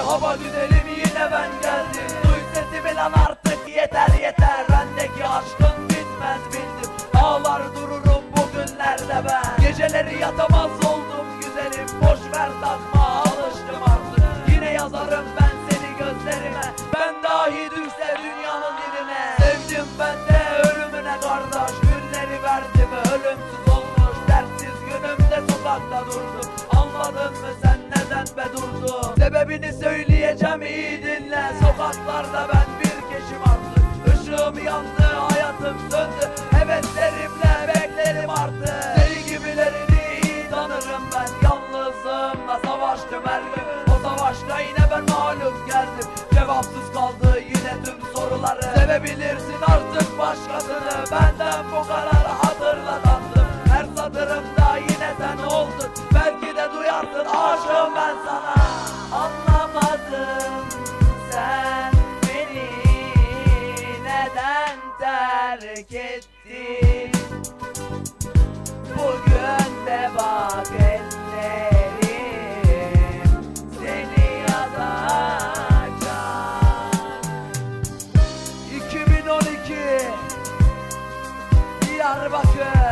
hava güzelim yine ben geldim. Duy sesimi lan artık yeter yeter. Bendeki aşkın bitmez bildim. Ağlar dururum bugünlerde ben. Geceleri yatamaz oldum güzelim. Boş ver takma alıştım artık. Yine yazarım ben seni gözlerime. Ben dahi düşse dünyanın diline. Sevdim ben de ölümüne kardeş durdun Sebebini söyleyeceğim iyi dinle. Sokaklarda ben bir keşim artık Işığım yandı hayatım söndü. Heveslerimle beklerim artık. Seni gibilerini iyi tanırım ben. Yalnızlığımla savaştım her gün. O savaşta yine ben mağlup geldim. Cevapsız kaldı yine tüm soruları. Sevebilirsin artık başkasını terk ettin. Bugün de bak seni yazacak 2012 Diyarbakır